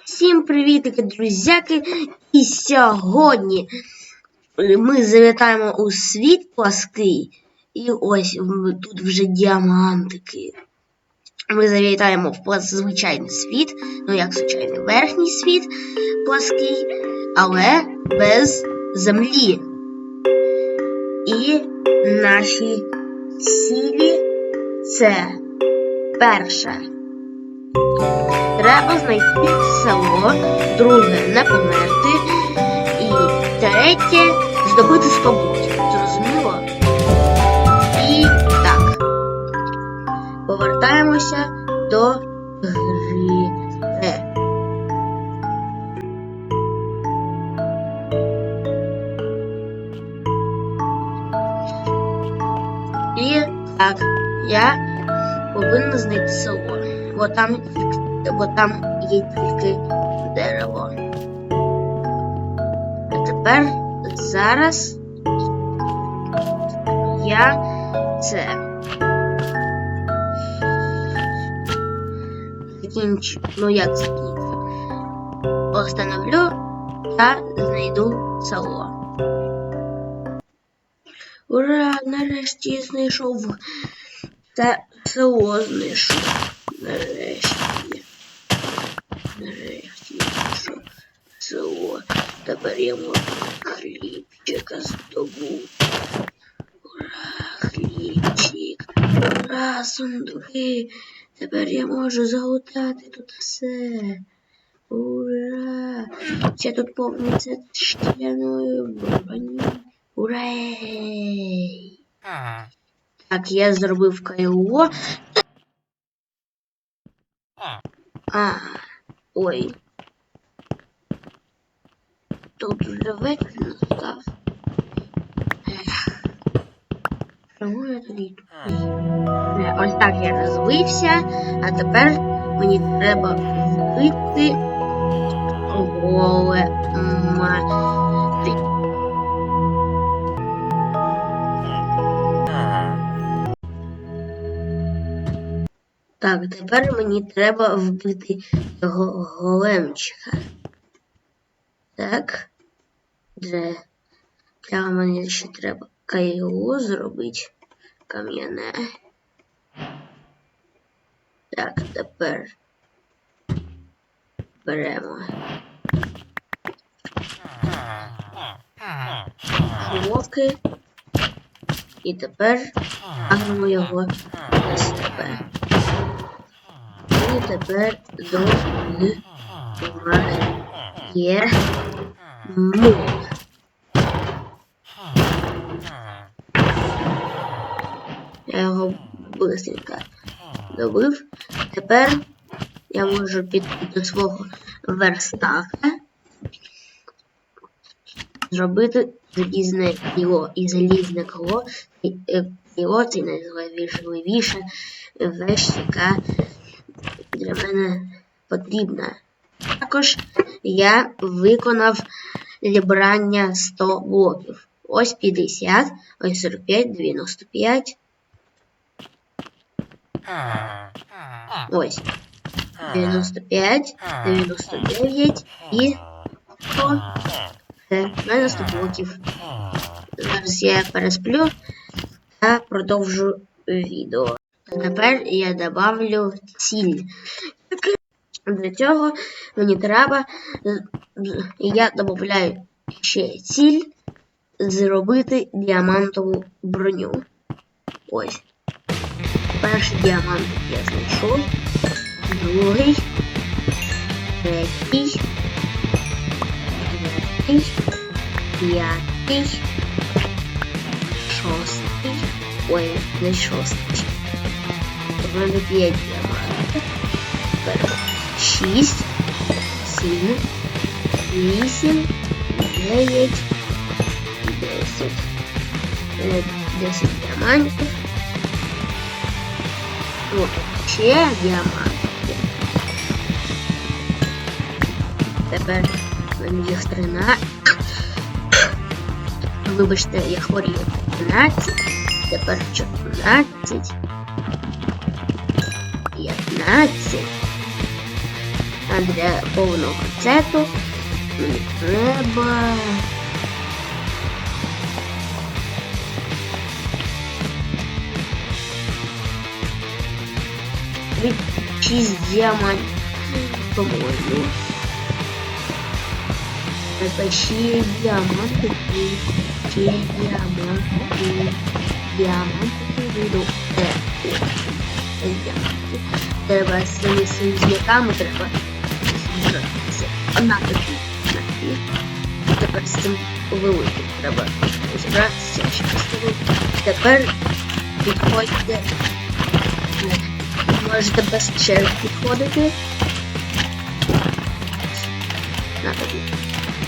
Всім привітики, друзяки! І сьогодні ми завітаємо у світ плаский. І ось тут вже діамантики. Ми завітаємо в звичайний світ, ну як звичайний верхній світ плаский, але без землі. І наші цілі це перше. Треба знайти село, друге не померти, і третє здобути 100 блоків. Зрозуміло? І так. Повертаємося до гри. І так, я повинна знайти село. Бо там, бо там є тільки дерево. А тепер зараз я це закінчу. Ну як закінчу? Остановлю та знайду село. Ура! Нарешті знайшов та село знайшов. Нарешті. Нарешті знайшов село. Хлібчика здобути. Ура, хлібчик. Ура, сундуки. Тепер я можу залутати тут все. Ура! Це тут повниться шкіряною броню. Урей! Так, я зробив кайло. А, ой. Тут вечір настав. Ех. Чому я тоді тут? Ось так я розвився, а тепер мені треба вбити голема. Так, тепер мені треба вбити големчика. Так. Де? Для мені ще треба кайло зробити кам'яне. Так, тепер беремо блоки. І тепер агнемо його на себе. І тепер му. Я його быстренько добив. Тепер я можу піти до свого верстака, зробити залізне кіло і залізне. І, е, Кіло це найважливіша вещь, яка для мене потрібна. Також я виконав зібрання 100 блоків. Ось 50, ось 45, 95. Ось 95, 99 і 100. Це в мене 100 блоків. Зараз я пересплю та продовжу відео. Тепер я добавлю ціль. Для цього мені треба, я додаю ще ціль зробити діамантову броню. Ось. Перший діамант я знайшов. Другий. Третій. Четвертий. П'ятий. Шостий. Ой, не шостий. Тепер шість, сім, вісім, дев'ять, десять. Десять діамантів. О, ще діаманти. Тепер мене їх 13. Вибачте, я хворію. 13. Тепер 14. 15. А для повного сету мені треба. Шість діамантів, по-моєму. Это ще діаманти, ще діаманти, діаманти, віду, де, о, діаманти. Треба цими союзниками, треба зібратися. Одна такі, такі. Тепер з цим великим треба зібратися, ще поставити. Тепер підходьте, можете без черг підходити. На тобі.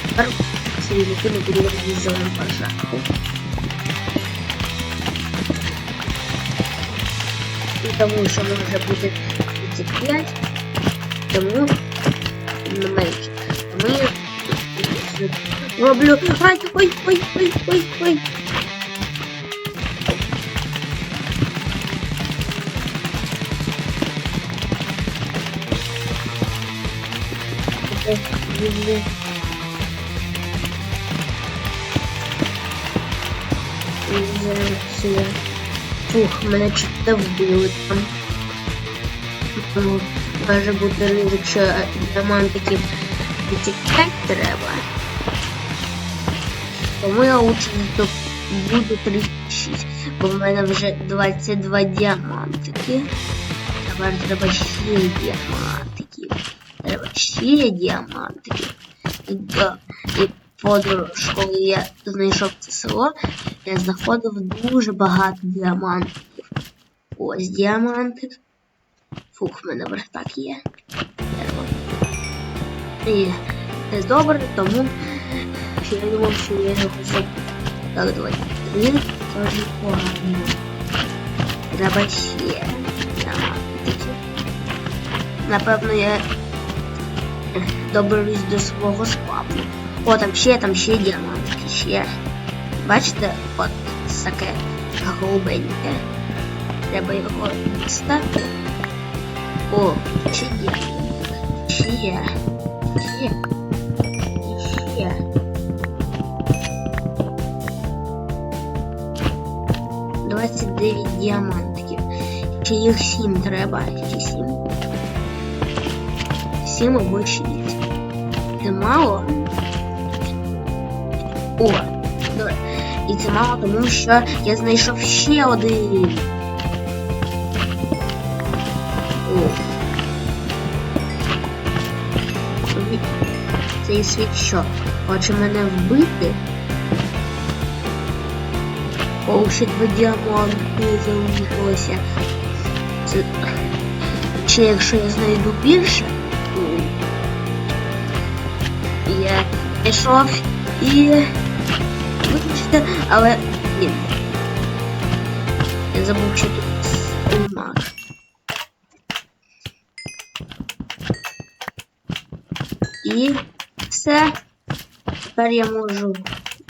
Тепер союзники не будуть зеленим пожарку. І тому, що може бути 35, тому менше. Тому я роблю. Ай, ой, ой, ой, ой, ой. Я... Фух, мене не вбили там. Тому може бути ризик, що діамантиків відтікати треба. Тому я лучше буду 36, бо в мене вже 22 діамантики. Тепер треба ще діамантиків. Треба ще діамантиків. І, да, і подорож, коли я знайшов це село, я знаходив дуже багато діамантів. Ось діамантик. Фух, в мене верстак є. І це добре, тому що я думав, що я його забув. Так, давай. Три, теж погано. Треба ще. Напевно, я доберусь до свого спавну. О, там ще, там ще діамантики, ще. Бачите, от таке голубеньке. Треба його стати. О, ще діамантик. Ще. Ще. І ще. Двадцять дев'ять діамантиків. Ще їх сім треба. Ще сім. Сім або шість. Це мало. О, добре. І це мало, тому що я знайшов ще один. О. Цей світ що? Хоче мене вбити? О, ще два діаманти залишилося. Це... Чи якщо я знайду більше? Я пішов і... Вибачте, але... Ні. Я забув, що тут стримак. І все. Тепер я можу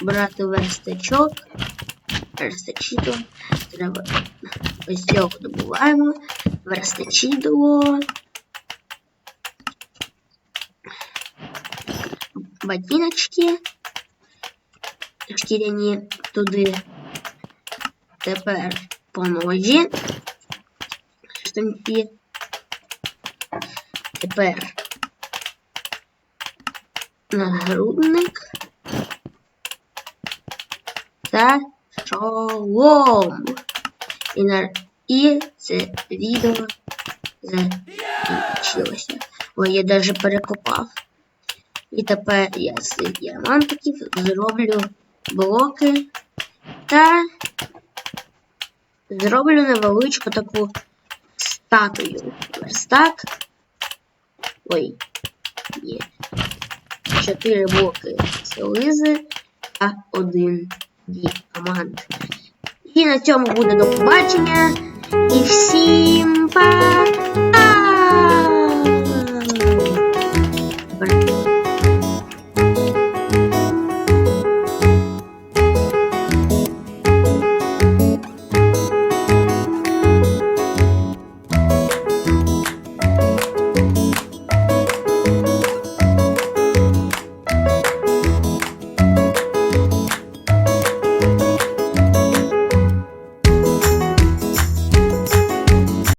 брати верстачок. Верстачідо. Треба ось цього добуваємо. Верстачідо. Ботиночки. Шкіряні туди. Тепер по ножі. Штампі. Тепер нагрудник та шолом. І, на... і це відео закінчилося. Бо я навіть перекопав. І тепер я з діамантиків зроблю блоки та зроблю невеличку таку статую. Верстак. Ой, є. Чотири блоки слизи, а один діамант. І на цьому буде до побачення. І всім па!